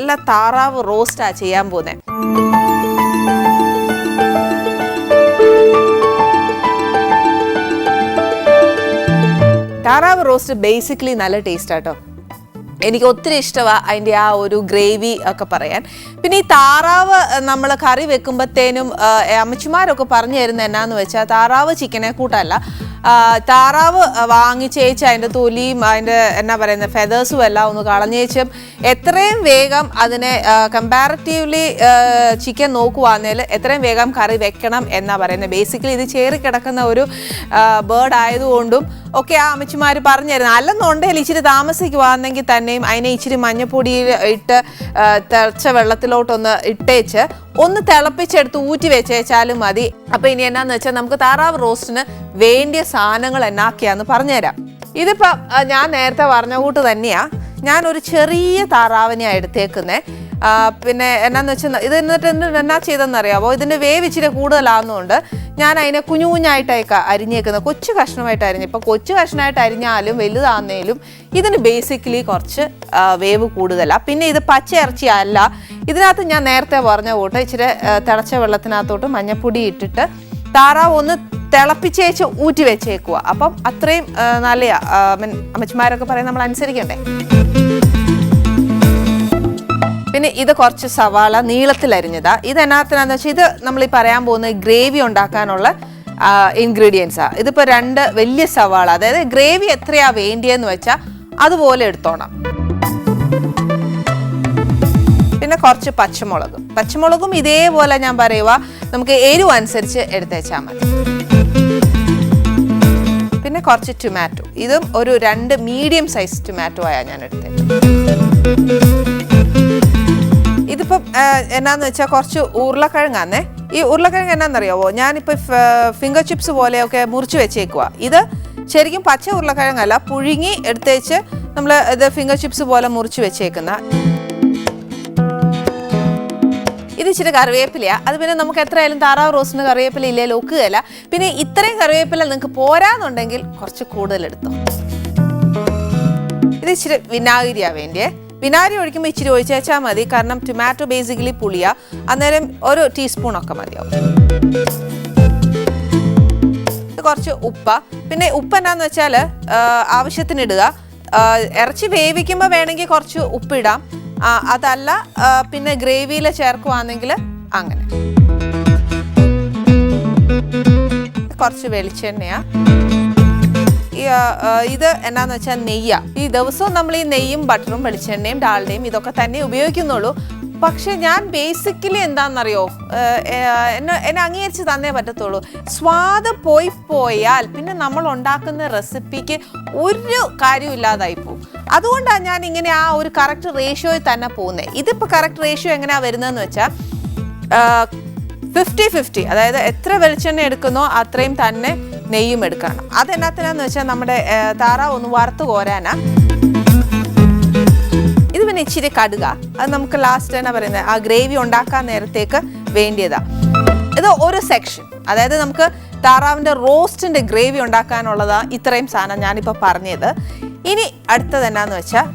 നല്ല താറാവ് റോസ്റ്റാ ചെയ്യാൻ പോകുന്നത് താറാവ് റോസ്റ്റ് ബേസിക്കലി നല്ല ടേസ്റ്റ് ആട്ടോ എനിക്ക് ഒത്തിരി ഇഷ്ടമാണ് അതിന്റെ ആ ഒരു ഗ്രേവി ഒക്കെ പറയാൻ. പിന്നെ ഈ താറാവ് നമ്മൾ കറി വെക്കുമ്പോഴത്തേനും അമ്മച്ചിമാരൊക്കെ പറഞ്ഞു തരുന്നത് എന്നാന്ന് വെച്ചാൽ താറാവ് ചിക്കനെ കൂട്ടല്ല. താറാവ് വാങ്ങിച്ചേച്ച് അതിന്റെ തൊലിയും അതിന്റെ എന്നാ പറയുന്നത് ഫെതേഴ്സും എല്ലാം ഒന്ന് കളഞ്ഞേച്ചും എത്രയും വേഗം അതിനെ കമ്പാരറ്റീവ്ലി ചിക്കൻ നോക്കുവാന്നേൽ എത്രയും വേഗം കറി വെക്കണം എന്നാ പറയുന്നത് ബേസിക്കലി ഇത് ചേറി കിടക്കുന്ന ഒരു ബേർഡ് ആയതുകൊണ്ടും ഒക്കെ ആ അമ്മച്ചിമാർ പറഞ്ഞു തരുന്നത് അല്ലെന്നുണ്ടെങ്കിൽ ഇച്ചിരി താമസിക്കുവാണെങ്കിൽ തന്നെയും അതിനെ ഇച്ചിരി മഞ്ഞപ്പൊടിയിൽ ഇട്ട് തിളച്ച വെള്ളത്തിലോട്ടൊന്ന് ഇട്ടേച്ച് ഒന്ന് തിളപ്പിച്ചെടുത്ത് ഊറ്റി വെച്ചേച്ചാലും മതി. അപ്പൊ ഇനി എന്നാന്ന് വെച്ചാൽ നമുക്ക് താറാവ് റോസ്റ്റിന് വേണ്ടിയ സാധനങ്ങൾ എന്നാക്കിയാന്ന് പറഞ്ഞുതരാം. ഇതിപ്പോ ഞാൻ നേരത്തെ പറഞ്ഞ കൂട്ട് തന്നെയാ. ഞാൻ ഒരു ചെറിയ താറാവിനെയാണ് എടുത്തേക്കുന്നേ. ആ, പിന്നെ എന്നാന്ന് വെച്ചാൽ ഇത് എന്നിട്ട് എന്നാ ചെയ്തെന്നറിയാമോ ഇതിന്റെ വേവ് ഇച്ചിരി കൂടുതലാകുന്നതുകൊണ്ട് ഞാൻ അതിനെ കുഞ്ഞു കുഞ്ഞായിട്ടൊക്കെ അരിഞ്ഞേക്കുന്നത് കൊച്ചു കഷ്ണമായിട്ട് അരിഞ്ഞ് ഇപ്പം കൊച്ചു കഷ്ണമായിട്ട് അരിഞ്ഞാലും വലുതാന്നേലും ഇതിന് ബേസിക്കലി കുറച്ച് വേവ് കൂടുതലാണ് പിന്നെ ഇത് പച്ച ഇറച്ചി അല്ല ഇതിനകത്ത് ഞാൻ നേരത്തെ പറഞ്ഞ കൂട്ട് ഇച്ചിരി തിളച്ച വെള്ളത്തിനകത്തോട്ട് മഞ്ഞപ്പൊടി ഇട്ടിട്ട് താറാവ് ഒന്ന് തിളപ്പിച്ചേച്ച് ഊറ്റി വെച്ചേക്കുക അപ്പം അത്രയും നല്ല അമ്മച്ചിമാരൊക്കെ പറയും നമ്മൾ അനുസരിക്കണ്ടേ? പിന്നെ ഇത് കുറച്ച് സവാള നീളത്തിൽ അരിഞ്ഞതാ. ഇത് എന്നാത്തിനാന്ന് വെച്ചാൽ ഇത് നമ്മൾ ഈ പറയാൻ പോകുന്ന ഗ്രേവി ഉണ്ടാക്കാനുള്ള ഇൻഗ്രീഡിയൻസാണ് ഇതിപ്പോൾ രണ്ട് വലിയ സവാള അതായത് ഗ്രേവി എത്രയാ വേണ്ടിയെന്ന് വെച്ചാൽ അതുപോലെ എടുത്തോണം. പിന്നെ കുറച്ച് പച്ചമുളക്. പച്ചമുളകും ഇതേപോലെ ഞാൻ പറയുക നമുക്ക് എരിവ് അനുസരിച്ച് എടുത്തേച്ചാൽ മതി. പിന്നെ കുറച്ച് ടൊമാറ്റോ ഇതും ഒരു രണ്ട് മീഡിയം സൈസ് ടൊമാറ്റോ ആയാണ് ഞാൻ ആ, എന്നാന്ന് വെച്ചാൽ കുറച്ച് ഉരുളക്കിഴങ്ങാന്നേ. ഈ ഉരുളക്കിഴങ്ങ് എന്നാന്നറിയാവോ? ഞാനിപ്പോൾ ഫിംഗർ ചിപ്സ് പോലെയൊക്കെ മുറിച്ച് വെച്ചേക്കുക ഇത് ശരിക്കും പച്ച ഉരുളക്കിഴങ്ങല്ല പുഴുങ്ങി എടുത്തേച്ച് നമ്മൾ ഇത് ഫിംഗർ ചിപ്സ് പോലെ മുറിച്ച് വെച്ചേക്കുന്ന. ഇത് ഇച്ചിരി കറിവേപ്പിലയാണ് അത് പിന്നെ നമുക്ക് എത്രയായാലും താറാവ് റോസ്റ്റിന് കറിവേപ്പില ഇല്ലേ ഒക്കുകയല്ല പിന്നെ ഇത്രയും കറിവേപ്പില നിങ്ങൾക്ക് പോരാന്നുണ്ടെങ്കിൽ കുറച്ച് കൂടുതൽ എടുത്തു ഇത് ഇച്ചിരി വിനാഗിരിയാണ് വേണ്ടിയേ. വിനാഗിരി ഒഴിക്കുമ്പോൾ ഇച്ചിരി ഒഴിച്ചേച്ചാൽ മതി. കാരണം ടൊമാറ്റോ ബേസിക്കലി പുളിയ. അന്നേരം ഒരു ടീസ്പൂണൊക്കെ മതിയാവും. കുറച്ച് ഉപ്പ. പിന്നെ ഉപ്പ് എന്നാന്ന് വെച്ചാൽ ആവശ്യത്തിന് ഇടുക. ഇറച്ചി വേവിക്കുമ്പോൾ വേണമെങ്കിൽ കുറച്ച് ഉപ്പിടാം അതല്ല പിന്നെ ഗ്രേവിയിൽ ചേർക്കുവാണെങ്കിൽ അങ്ങനെ. കുറച്ച് വെളിച്ചെണ്ണയാ. ഈ, ആ, ആ, ഇത് എന്നാന്ന് വെച്ചാൽ നെയ്യ. ഈ ദിവസവും നമ്മൾ ഈ നെയ്യും ബട്ടറും വെളിച്ചെണ്ണയും ഡാൽഡയും ഇതൊക്കെ തന്നെ ഉപയോഗിക്കുന്നുള്ളൂ. പക്ഷെ ഞാൻ ബേസിക്കലി എന്താണെന്നറിയോ എന്നെ എന്നെ അംഗീകരിച്ച് തന്നേ പറ്റത്തുള്ളൂ. സ്വാദ് പോയി പോയാൽ പിന്നെ നമ്മൾ ഉണ്ടാക്കുന്ന റെസിപ്പിക്ക് ഒരു കാര്യവും ഇല്ലാതായി പോകും അതുകൊണ്ടാണ് ഞാൻ ഇങ്ങനെ ആ ഒരു കറക്റ്റ് റേഷ്യോയിൽ തന്നെ പോകുന്നത് ഇതിപ്പോൾ കറക്റ്റ് റേഷ്യോ എങ്ങനെയാണ് വരുന്നതെന്ന് വെച്ചാൽ ഫിഫ്റ്റി ഫിഫ്റ്റി അതായത് എത്ര വെളിച്ചെണ്ണ എടുക്കുന്നോ അത്രയും തന്നെ നെയ്യും എടുക്കണം. അതെന്നാത്തിനാന്ന് വെച്ചാൽ നമ്മുടെ താറാവ് ഒന്ന് വറുത്ത് കോരാനാ. ഇത് പിന്നെ ഇച്ചിരി കടുക. അത് നമുക്ക് ലാസ്റ്റ് എന്നാ പറയുന്നത് ആ ഗ്രേവി ഉണ്ടാക്കാൻ നേരത്തേക്ക് വേണ്ടിയതാ. ഇത് ഒരു സെക്ഷൻ അതായത് നമുക്ക് താറാവിന്റെ റോസ്റ്റിന്റെ ഗ്രേവി ഉണ്ടാക്കാനുള്ളതാ ഇത്രയും സാധനം ഞാനിപ്പോൾ പറഞ്ഞത്. ഇനി അടുത്തത് എന്നാന്ന് വെച്ചാൽ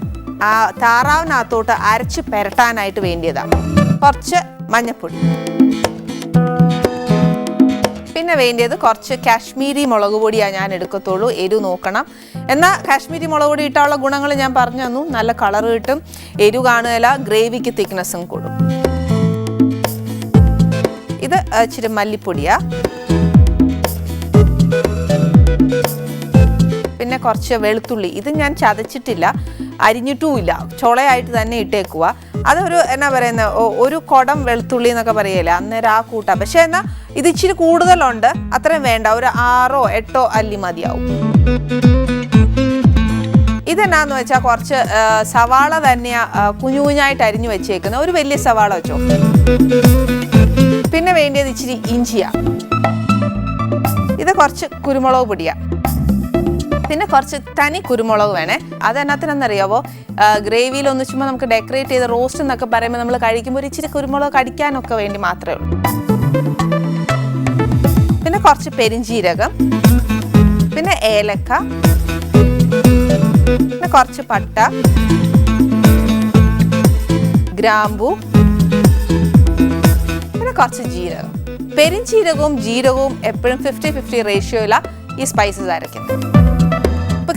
ആ താറാവിനകത്തോട്ട് അരച്ച് പെരട്ടാനായിട്ട് വേണ്ടിയതാണ് കുറച്ച് മഞ്ഞപ്പൊടി. പിന്നെ വേണ്ടിയത് കുറച്ച് കാശ്മീരി മുളക് പൊടിയാണ് ഞാൻ എടുക്കത്തുള്ളൂ. എരിവ് നോക്കണം. എന്നാൽ കാശ്മീരി മുളക് പൊടി ഇട്ടാനുള്ള ഗുണങ്ങൾ ഞാൻ പറഞ്ഞു തന്നു. നല്ല കളർ കിട്ടും. എരിവ് കാണുകയില്ല ഗ്രേവിക്ക് തിക്നെസ്സും കൂടും. ഇത് ഇച്ചിരി മല്ലിപ്പൊടിയാ. പിന്നെ കുറച്ച് വെളുത്തുള്ളി. ഇത് ഞാൻ ചതച്ചിട്ടില്ല. അരിഞ്ഞിട്ടുമില്ല. ചുളയായിട്ട് തന്നെ ഇട്ടേക്കുക അതൊരു എന്നാ പറയുന്ന ഒരു കുടം വെളുത്തുള്ളി എന്നൊക്കെ പറയല്ലേ അന്നേരം ആ കൂട്ടാ. പക്ഷെ എന്നാ ഇത് ഇച്ചിരി കൂടുതലുണ്ട് അത്രയും വേണ്ട ഒരു ആറോ എട്ടോ അല്ലി മതിയാവും. ഇതെന്നാന്ന് വെച്ചാൽ കുറച്ച് സവാള തന്നെയാ കുഞ്ഞു കുഞ്ഞായിട്ട് അരിഞ്ഞു വെച്ചേക്കുന്നത് ഒരു വലിയ സവാള വെച്ചോ. പിന്നെ വേണ്ടിയത് ഇച്ചിരി ഇഞ്ചിയാ. ഇത് കുറച്ച് കുരുമുളക് പൊടിയാ. പിന്നെ കുറച്ച് തനി കുരുമുളക് വേണേ. അതെന്നാത്തിനെന്നറിയാവോ? ഗ്രേവിയിൽ ഒന്ന് ചുമ്മാ നമുക്ക് ഡെക്കറേറ്റ് ചെയ്ത റോസ്റ്റ് എന്നൊക്കെ പറയുമ്പോൾ നമ്മൾ കഴിക്കുമ്പോൾ ഒരു ഇച്ചിരി കുരുമുളക് കടിക്കാനൊക്കെ വേണ്ടി മാത്രമേ ഉള്ളൂ. പിന്നെ കുറച്ച് പെരിഞ്ചീരകം. പിന്നെ ഏലക്ക. പിന്നെ കുറച്ച് പട്ട. ഗ്രാമ്പു. പിന്നെ കുറച്ച് ജീരകം. പെരിഞ്ചീരകവും ജീരകവും എപ്പോഴും ഫിഫ്റ്റി ഫിഫ്റ്റി റേഷ്യോയിലാണ് ഈ സ്പൈസസ് അരയ്ക്കുന്നത്.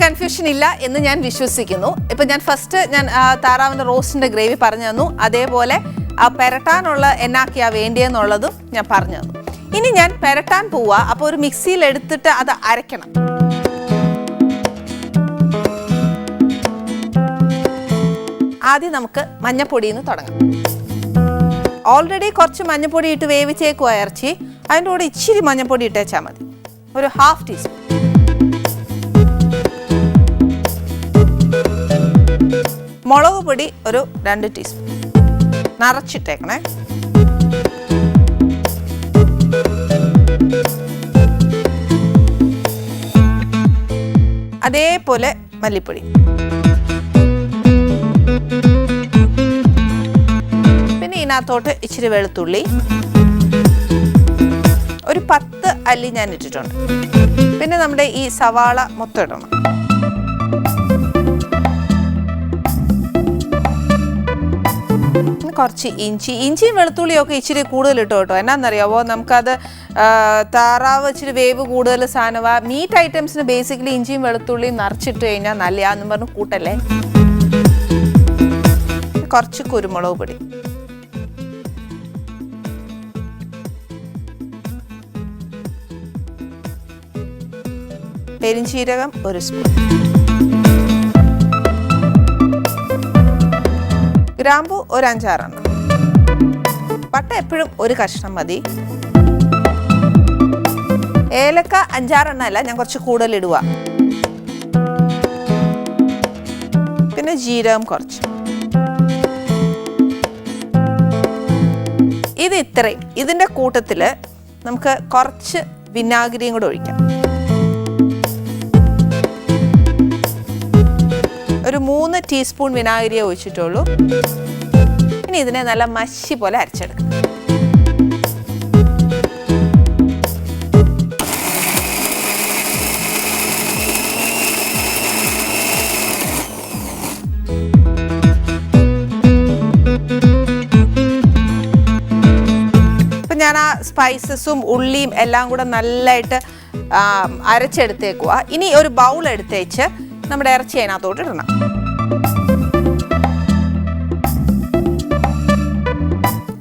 കൺഫ്യൂഷൻ ഇല്ല എന്ന് ഞാൻ വിശ്വസിക്കുന്നു. ഇപ്പൊ ഞാൻ ഫസ്റ്റ് ഞാൻ താറാവിന്റെ റോസ്റ്റിന്റെ ഗ്രേവി പറഞ്ഞു തന്നു. അതേപോലെ ആ പെരട്ടാനുള്ള എന്നാക്കിയാ വേണ്ടിയെന്നുള്ളതും ഞാൻ പറഞ്ഞു തന്നു. ഇനി ഞാൻ പെരട്ടാൻ പോവാ. അപ്പോൾ ഒരു മിക്സിയിൽ എടുത്തിട്ട് അത് അരയ്ക്കണം. ആദ്യം നമുക്ക് മഞ്ഞപ്പൊടിയിൽ നിന്ന് തുടങ്ങാം. ഓൾറെഡി കുറച്ച് മഞ്ഞപ്പൊടി ഇട്ട് വേവിച്ചേക്കുവാ ഇറച്ചി. അതിന്റെ കൂടെ ഇച്ചിരി മഞ്ഞപ്പൊടി ഇട്ടേച്ചാൽ മതി. ഒരു ഹാഫ് ടീസ്പൂൺ മുളക് പൊടി ഒരു രണ്ട് ടീസ്പൂൺ നിറച്ചിട്ടേക്കണേ. അതേപോലെ മല്ലിപ്പൊടി. പിന്നെ ഇതിനകത്തോട്ട് ഇച്ചിരി വെളുത്തുള്ളി. ഒരു പത്ത് അല്ലി ഞാൻ ഇട്ടിട്ടുണ്ട്. പിന്നെ നമ്മുടെ ഈ സവാള മൊത്തം ഇടണം. കുറച്ച് ഇഞ്ചി. ഇഞ്ചിയും വെളുത്തുള്ളിയും ഒക്കെ ഇച്ചിരി കൂടുതൽ ഇട്ടോ കേട്ടോ. എന്നാന്നറിയാവോ? നമുക്കത് താറാവ് ഇച്ചിരി വേവ് കൂടുതൽ സാധനമാ മീറ്റ് ഐറ്റംസിന് ബേസിക്കലി ഇഞ്ചിയും വെളുത്തുള്ളിയും നിറച്ചിട്ട് കഴിഞ്ഞാൽ നല്ലയാന്നും പറഞ്ഞ് കൂട്ടല്ലേ? കുറച്ച് കുരുമുളക് പൊടി. പെരിഞ്ചീരകം ഒരു സ്പൂൺ ഗ്രാമ്പു ഒരു അഞ്ചാറെണ്ണം പട്ട എപ്പോഴും ഒരു കഷ്ണം മതി. ഏലക്ക അഞ്ചാറെണ്ണം അല്ല ഞാൻ കുറച്ച് കൂടുതൽ ഇടുക. പിന്നെ ജീരകം കുറച്ച്. ഇത് ഇത്രയും. ഇതിന്റെ കൂട്ടത്തിൽ നമുക്ക് കുറച്ച് വിനാഗിരിയും കൂടെ ഒഴിക്കാം. ഒരു മൂന്ന് ടീസ്പൂൺ വിനാഗിരിയെ ഒഴിച്ചിട്ടുള്ളൂ. ഇനി ഇതിനെ നല്ല മഷി പോലെ അരച്ചെടുക്കും. ഞാൻ ആ സ്പൈസസും ഉള്ളിയും എല്ലാം കൂടെ നല്ലതായിട്ട് അരച്ചെടുത്തേക്കുക ഇനി ഒരു ബൗൾ എടുത്തേച്ച് നമ്മുടെ ഇറച്ചി അതിനകത്തോട്ട് ഇടണം.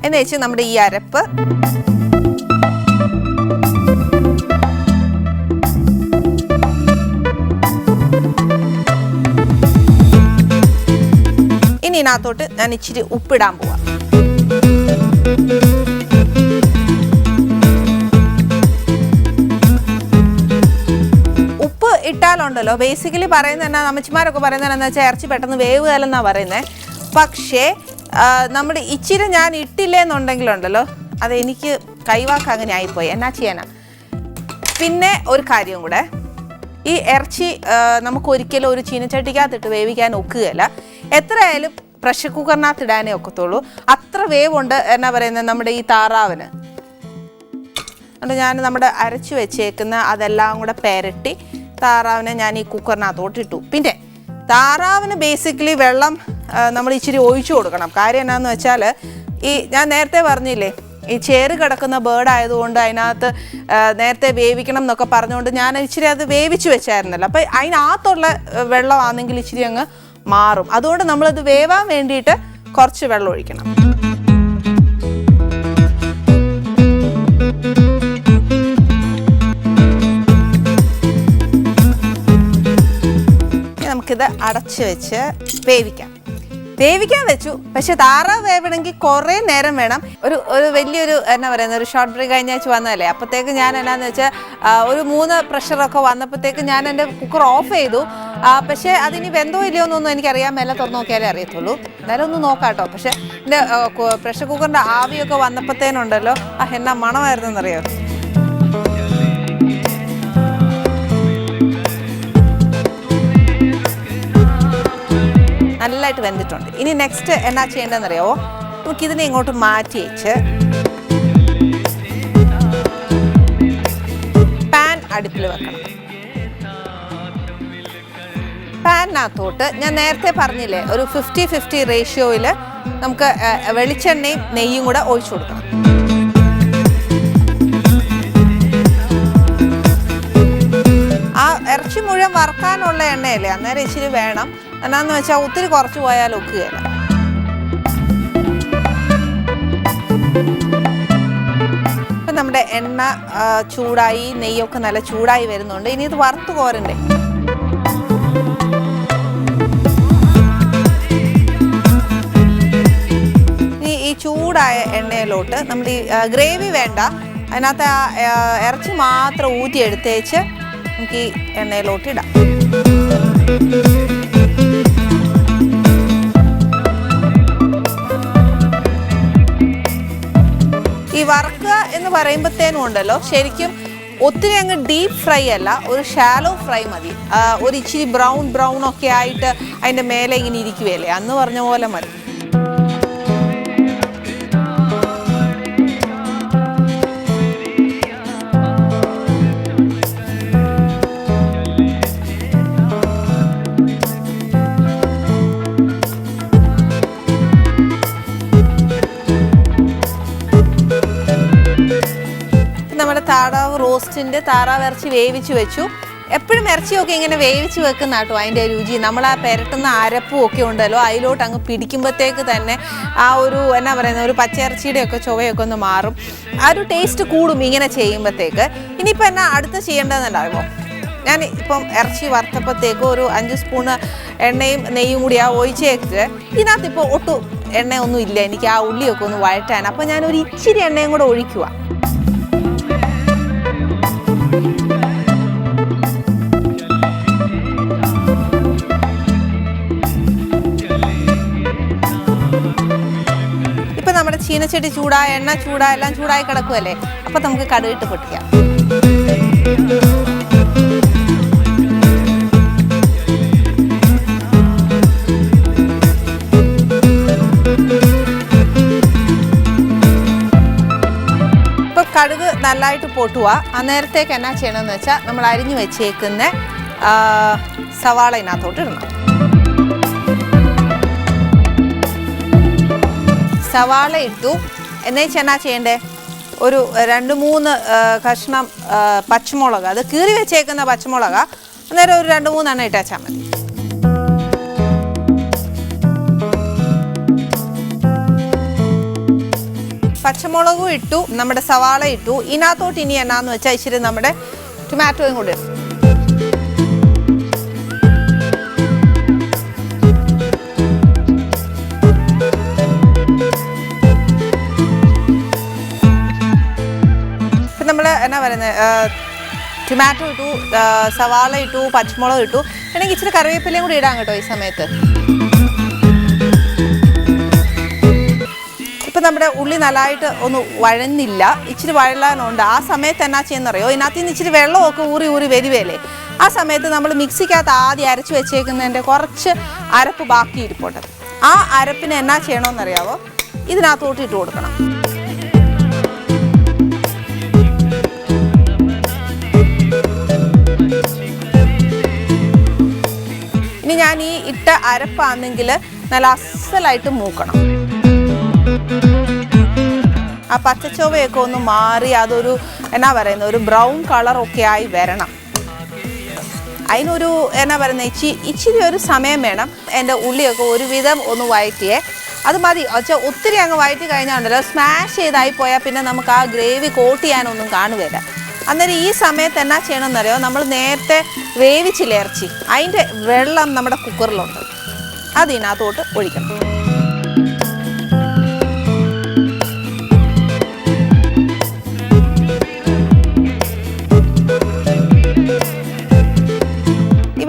എന്ന് വെച്ച് നമ്മുടെ ഈ അരപ്പ് ഇനി ഇതിനകത്തോട്ട് ഞാൻ ഇച്ചിരി ഉപ്പിടാൻ പോവാം. ഇട്ടാലുണ്ടല്ലോ ബേസിക്കലി പറയുന്നത് എന്നാ അമ്മച്ചിമാരൊക്കെ പറയുന്നത് എന്നാ വെച്ചാൽ ഇറച്ചി പെട്ടെന്ന് വേവ് കാലെന്നാണ് പറയുന്നത് പക്ഷേ നമ്മുടെ ഇച്ചിരി ഞാൻ ഇട്ടില്ലെന്നുണ്ടെങ്കിലുണ്ടല്ലോ അത് എനിക്ക് കൈവാക്ക് അങ്ങനെ ആയിപ്പോയി. എന്നാ ചെയ്യാനാ? പിന്നെ ഒരു കാര്യം കൂടെ. ഈ ഇറച്ചി നമുക്ക് ഒരിക്കലും ഒരു ചീനച്ചട്ടിക്കകത്തിട്ട് വേവിക്കാൻ ഒക്കുകയല്ല. എത്രയായാലും പ്രഷർ കുക്കറിനകത്ത് ഇടാനേ ഒക്കത്തുള്ളൂ. അത്ര വേവുണ്ട് എന്നാ പറയുന്നത് നമ്മുടെ ഈ താറാവിന്. അതുകൊണ്ട് ഞാൻ നമ്മുടെ അരച്ചു വെച്ചേക്കുന്ന അതെല്ലാം കൂടെ പെരട്ടി താറാവിനെ ഞാൻ ഈ കുക്കറിനകത്തോട്ട് ഇട്ടു. പിന്നെ താറാവിന് ബേസിക്കലി വെള്ളം നമ്മൾ ഇച്ചിരി ഒഴിച്ചു കൊടുക്കണം. കാര്യം എന്നാന്ന് വെച്ചാൽ ഈ ഞാൻ നേരത്തെ പറഞ്ഞില്ലേ ഈ ചേറ് കിടക്കുന്ന ബേർഡ് ആയതുകൊണ്ട് അതിനകത്ത് നേരത്തെ വേവിക്കണം എന്നൊക്കെ പറഞ്ഞുകൊണ്ട് ഞാൻ ഇച്ചിരി അത് വേവിച്ച് വെച്ചായിരുന്നല്ലോ. അപ്പം അതിനകത്തുള്ള വെള്ളമാണെങ്കിൽ ഇച്ചിരി അങ്ങ് മാറും. അതുകൊണ്ട് നമ്മളത് വേവാൻ വേണ്ടിയിട്ട് കുറച്ച് വെള്ളം ഒഴിക്കണം. നമുക്കിത് അടച്ച് വെച്ച് വേവിക്കാം. വേവിക്കാൻ വെച്ചു. പക്ഷെ താറാവ് വേവണമെങ്കിൽ കുറേ നേരം വേണം. ഒരു ഒരു വലിയൊരു എന്നാ പറയുന്നത് ഒരു ഷോർട്ട് ബ്രേക്ക് കഴിഞ്ഞ ആഴ്ച വന്നതല്ലേ? അപ്പോഴത്തേക്ക് ഞാൻ എന്നാന്ന് വെച്ചാൽ ഒരു മൂന്ന് പ്രഷറൊക്കെ വന്നപ്പോഴത്തേക്ക് ഞാൻ എന്റെ കുക്കർ ഓഫ് ചെയ്തു. പക്ഷെ അതിനി വെന്തോ ഇല്ലയോ എന്നൊന്നും എനിക്കറിയാൻ മേലെ തുറന്ന് നോക്കിയാലേ അറിയത്തുള്ളൂ. എന്നാലും ഒന്ന് നോക്കാം കേട്ടോ പക്ഷേ എന്റെ പ്രഷർ കുക്കറിന്റെ ആവിയൊക്കെ വന്നപ്പോഴത്തേനുണ്ടല്ലോ ആ എന്നാ മണമായിരുന്നെന്നറിയോ? നല്ലതായിട്ട് വെന്തിട്ടുണ്ട്. ഇനി നെക്സ്റ്റ് എന്നാ ചെയ്യേണ്ടതെന്നറിയാവോ നമുക്കിതിനെ ഇങ്ങോട്ട് മാറ്റി വെച്ച് പാൻ അടുപ്പിൽ വെക്കണം. പാനിനകത്തോട്ട് ഞാൻ നേരത്തെ പറഞ്ഞില്ലേ ഒരു ഫിഫ്റ്റി ഫിഫ്റ്റി റേഷ്യോയിൽ നമുക്ക് വെളിച്ചെണ്ണയും നെയ്യും കൂടെ ഒഴിച്ചു കൊടുക്കണം. ആ ഇറച്ചി മുഴുവൻ വറുക്കാനുള്ള എണ്ണയല്ലേ? അന്നേരം ഇച്ചിരി വേണം. എന്നാന്ന് വെച്ചാൽ ഒത്തിരി കുറച്ച് പോയാൽ ഒക്കുകയില്ല. ഇപ്പം നമ്മുടെ എണ്ണ ചൂടായി നെയ്യൊക്കെ നല്ല ചൂടായി വരുന്നുണ്ട്. ഇനി ഇത് വറുത്ത് കോരണ്ടേ? ഈ ചൂടായ എണ്ണയിലോട്ട് നമ്മൾ ഈ ഗ്രേവി വേണ്ട. അതിനകത്ത് ഇറച്ചി മാത്രം ഊറ്റി എടുത്തേച്ച് നമുക്ക് ഈ എണ്ണയിലോട്ട് ഇടാം. വറുക്കുക എന്ന് പറയുമ്പോഴത്തേനും ഉണ്ടല്ലോ. ശരിക്കും ഒത്തിരി അങ്ങ് ഡീപ്പ് ഫ്രൈ അല്ല ഒരു ഷാലോ ഫ്രൈ മതി. ഒരു ഇച്ചിരി ബ്രൗൺ ബ്രൗൺ ഒക്കെ ആയിട്ട് അതിന്റെ മേലെ ഇങ്ങനെ ഇരിക്കുകയല്ലേ? അന്ന് പറഞ്ഞ പോലെ മതി. താറാവ് താറാവിറച്ചി വേവിച്ച് വെച്ചു. എപ്പോഴും ഇറച്ചിയൊക്കെ ഇങ്ങനെ വേവിച്ച് വെക്കുന്ന കേട്ടോ അതിന്റെ രുചി. നമ്മൾ ആ പെരട്ടുന്ന അരപ്പും ഒക്കെ ഉണ്ടല്ലോ അതിലോട്ട് അങ്ങ് പിടിക്കുമ്പോഴത്തേക്ക് തന്നെ ആ ഒരു എന്നാ പറയുന്ന ഒരു പച്ചയിറച്ചിയുടെ ഒക്കെ ചുവയൊക്കെ ഒന്ന് മാറും. ആ ഒരു ടേസ്റ്റ് കൂടും ഇങ്ങനെ ചെയ്യുമ്പോഴത്തേക്ക് ഇനിയിപ്പോൾ എന്നാ അടുത്ത ചെയ്യേണ്ടതെന്നുണ്ടാകുമോ? ഞാൻ ഇപ്പം ഇറച്ചി വറുത്തപ്പോഴത്തേക്ക് ഒരു അഞ്ച് സ്പൂണ് എണ്ണയും നെയ്യും കൂടി ആ ഒഴിച്ചേക്ക് ഇതിനകത്ത് ഇപ്പോൾ ഒട്ടും എണ്ണയൊന്നും ഇല്ല. എനിക്ക് ആ ഉള്ളിയൊക്കെ ഒന്ന് വഴറ്റാൻ അപ്പോൾ ഞാൻ ഒരു ഇച്ചിരി എണ്ണയും കൂടെ ഒഴിക്കുക ഇപ്പൊ ചൂടാ എണ്ണ ചൂടാ എല്ലാം ചൂടായി കിടക്കുമല്ലേ അപ്പൊ നമുക്ക് കടുകിട്ട് പൊട്ടിക്കാം. കടുക് നല്ലതായിട്ട് പൊട്ടുക അന്നേരത്തേക്ക് എന്നാ ചെയ്യണമെന്ന് വെച്ചാൽ നമ്മൾ അരിഞ്ഞു വെച്ചേക്കുന്ന സവാള ഇതിനകത്തോട്ട് ഇടണം. സവാള ഇട്ടു. എന്നേച്ച് എന്നാ ചെയ്യണ്ടേ? ഒരു രണ്ട് മൂന്ന് കഷ്ണം പച്ചമുളക്. അത് കീറി വെച്ചേക്കുന്ന പച്ചമുളക്. അന്നേരം ഒരു രണ്ട് മൂന്നെണ്ണം ഇട്ടാച്ചാൽ മതി. പച്ചമുളകും ഇട്ടു നമ്മുടെ സവാള ഇട്ടു. ഇതിനകത്തോട്ട് ഇനി എന്നാന്ന് വെച്ചാൽ ഇച്ചിരി നമ്മുടെ ടൊമാറ്റോയും കൂടി ഇടും എന്നാ പറയുന്നത് ടൊമാറ്റോ ഇട്ടു സവാള ഇട്ടു പച്ചമുളക് ഇട്ടു. വേണമെങ്കിൽ ഇച്ചിരി കറിവേപ്പിലയും കൂടി ഇടാം കേട്ടോ ഈ സമയത്ത്. ഇപ്പം നമ്മുടെ ഉള്ളി നല്ലതായിട്ട് ഒന്ന് വഴന്നില്ല ഇച്ചിരി വഴലാനുണ്ട്. ആ സമയത്ത് എന്നാ ചെയ്യുന്നറിയോ? ഇതിനകത്ത് നിന്ന് ഇച്ചിരി വെള്ളമൊക്കെ ഊറി ഊറി വരുവല്ലേ ആ സമയത്ത് നമ്മൾ മിക്സിക്കകത്ത് ആദ്യം അരച്ച് വെച്ചേക്കുന്നതിന്റെ കുറച്ച് അരപ്പ് ബാക്കി ഇരിപ്പോട്ടെ ആ അരപ്പിന് എന്നാ ചെയ്യണമെന്നറിയാവോ? ഇതിനകത്തോട്ട് ഇട്ട് കൊടുക്കണം. ഇട്ട അരപ്പാണെങ്കിൽ നല്ല അസലായിട്ട് മൂക്കണം. ആ പച്ചച്ചോവയൊക്കെ ഒന്ന് മാറി അതൊരു എന്നാ പറയുന്നത് ഒരു ബ്രൗൺ കളറൊക്കെ ആയി വരണം. അതിനൊരു എന്നാ പറയുന്നത് ഇച്ചി ഇച്ചിരി ഒരു സമയം വേണം. എന്റെ ഉള്ളിയൊക്കെ ഒരുവിധം ഒന്ന് വഴറ്റിയേ. അത് മതി. വെച്ചാൽ ഒത്തിരി അങ്ങ് വഴറ്റി കഴിഞ്ഞാൽ ഉണ്ടല്ലോ സ്മാഷ് ചെയ്തായി പോയാൽ പിന്നെ നമുക്ക് ആ ഗ്രേവി കോട്ട് ചെയ്യാനൊന്നും കാണുകയില്ല അന്നേരം ഈ സമയത്ത് എന്നാ ചെയ്യണമെന്നറിയോ? നമ്മൾ നേരത്തെ വേവിച്ചില്ല ഇറച്ചി? അതിന്റെ വെള്ളം നമ്മുടെ കുക്കറിലുണ്ട്. അതിനകത്തോട്ട് ഒഴിക്കണം.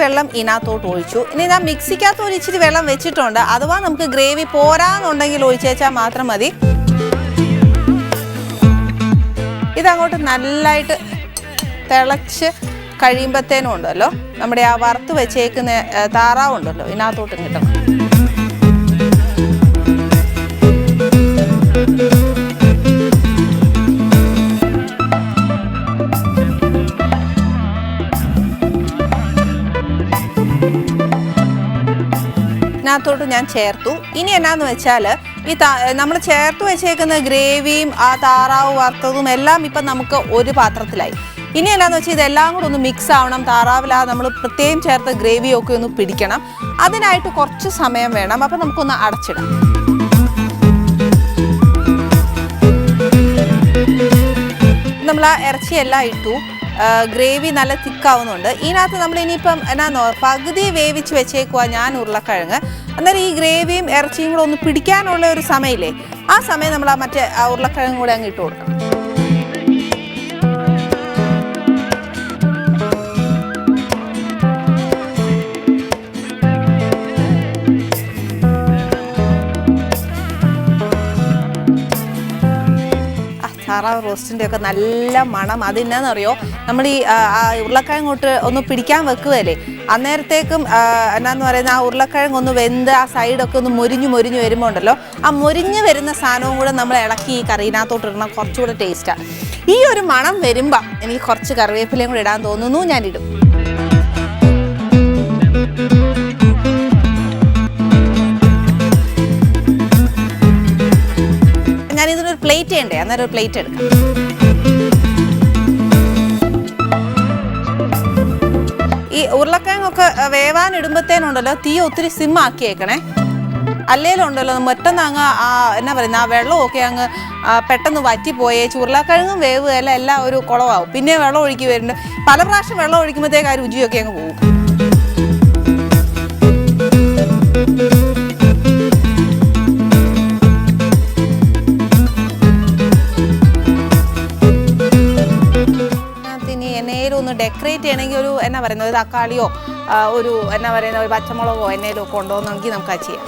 വെള്ളം ഇതിനകത്തോട്ട് ഒഴിച്ചു. ഇനി ഞാൻ മിക്സിക്കകത്ത് ഒരു ഇച്ചിരി വെള്ളം വെച്ചിട്ടുണ്ട്. അഥവാ നമുക്ക് ഗ്രേവി പോരാന്നുണ്ടെങ്കിൽ ഒഴിച്ചേച്ചാൽ മാത്രം മതി. ഇതങ്ങോട്ട് നല്ലതായിട്ട് തിളച്ച് കഴിയുമ്പോഴത്തേനും ഉണ്ടല്ലോ. നമ്മുടെ ആ വറുത്ത് വെച്ചേക്കുന്ന താറാവ് ഉണ്ടല്ലോ ഇതിനകത്തോട്ട് കിട്ടണം ഇതിനകത്തോട്ട് ഞാൻ ചേർത്തു. ഇനി എന്നാന്ന് വെച്ചാൽ ഈ നമ്മൾ ചേർത്ത് വെച്ചേക്കുന്ന ഗ്രേവിയും ആ താറാവ് വറുത്തതും എല്ലാം ഇപ്പം നമുക്ക് ഒരു പാത്രത്തിലായി. ഇനി എന്താന്ന് വെച്ചാൽ ഇതെല്ലാം കൂടെ ഒന്ന് മിക്സ് ആവണം. താറാവില നമ്മൾ പ്രത്യേകം ചേർത്ത ഗ്രേവിയൊക്കെ ഒന്ന് പിടിക്കണം. അതിനായിട്ട് കുറച്ച് സമയം വേണം. അപ്പം നമുക്കൊന്ന് അടച്ചിടാം. നമ്മൾ ആ ഇറച്ചിയെല്ലാം ഇട്ടു. ഗ്രേവി നല്ല തിക്കാവുന്നുണ്ട്. ഇതിനകത്ത് നമ്മൾ ഇനിയിപ്പം എന്നാന്നോ പകുതി വേവിച്ച് വെച്ചേക്കുക ഞാൻ ഉരുളക്കിഴങ്ങ്. അന്നേരം ഈ ഗ്രേവിയും ഇറച്ചിയും കൂടെ ഒന്ന് പിടിക്കാനുള്ള ഒരു സമയമില്ലേ? ആ സമയം നമ്മൾ ആ മറ്റേ ആ ഉരുളക്കിഴങ്ങ് കൂടെ അങ്ങ് ഇട്ട് കൊടുക്കണം. താറാവ് റോസ്റ്റിന്റെ ഒക്കെ നല്ല മണം. അതെന്നാന്നറിയോ? നമ്മൾ ഈ ഉരുളക്കിഴങ്ങോട്ട് ഒന്ന് പിടിക്കാൻ വെക്കുകയല്ലേ അന്നേരത്തേക്കും എന്നാന്ന് പറയുന്ന ആ ഉരുളക്കിഴങ്ങ് ഒന്ന് വെന്ത് ആ സൈഡൊക്കെ ഒന്ന് മൊരിഞ്ഞു മൊരിഞ്ഞു വരുമ്പോൾ ഉണ്ടല്ലോ ആ മൊരിഞ്ഞു വരുന്ന സാധനവും കൂടെ നമ്മൾ ഇളക്കി ഈ കറീനകത്തോട്ട് ഇടണം. കുറച്ചുകൂടെ ടേസ്റ്റാണ് ഈ ഒരു മണം വരുമ്പോൾ എനിക്ക് കുറച്ച് കറിവേപ്പിലയും കൂടെ ഇടാൻ തോന്നുന്നു. ഞാനിടും. ഞാൻ ഇതിനൊരു പ്ലേറ്റ് ചെയ്യണ്ടേ? അന്നേരം ഒരു പ്ലേറ്റ് എടുക്കാം. ഈ ഉരുളക്കിഴങ്ങൊക്കെ വേവാൻ ഇടുമ്പത്തേനുണ്ടല്ലോ തീ ഒത്തിരി സിം ആക്കിയേക്കണേ. അല്ലേലുണ്ടല്ലോ മറ്റൊന്ന് അങ്ങ് എന്നാ പറയുന്നത് ആ വെള്ളമൊക്കെ അങ്ങ് പെട്ടെന്ന് വറ്റിപ്പോയേ. ചുരുളക്കിഴങ്ങും വേവുകയല്ല എല്ലാം ഒരു കുളമാവും പിന്നെ വെള്ളം ഒഴുക്കി വരുന്നുണ്ട് പല പ്രാവശ്യം വെള്ളം ഒഴിക്കുമ്പോഴത്തേക്ക് ആ രുചിയൊക്കെ അങ്ങ് പോകും. ഒന്ന് ആണെങ്കിൽ ഒരു എന്നാ പറയുന്നത് ഒരു തക്കാളിയോ ഒരു എന്നാ പറയുന്ന ഒരു പച്ചമുളകോ എന്നേലും കൊണ്ടുപോകുന്നെങ്കിൽ നമുക്ക് അത് ചെയ്യാം.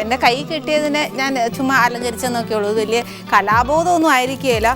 എന്റെ കൈ കിട്ടിയതിനെ ഞാൻ ചുമ്മാ അലങ്കരിച്ചെന്നൊക്കെയുള്ളൂ. വലിയ കലാബോധമൊന്നും ആയിരിക്കുകയില്ല.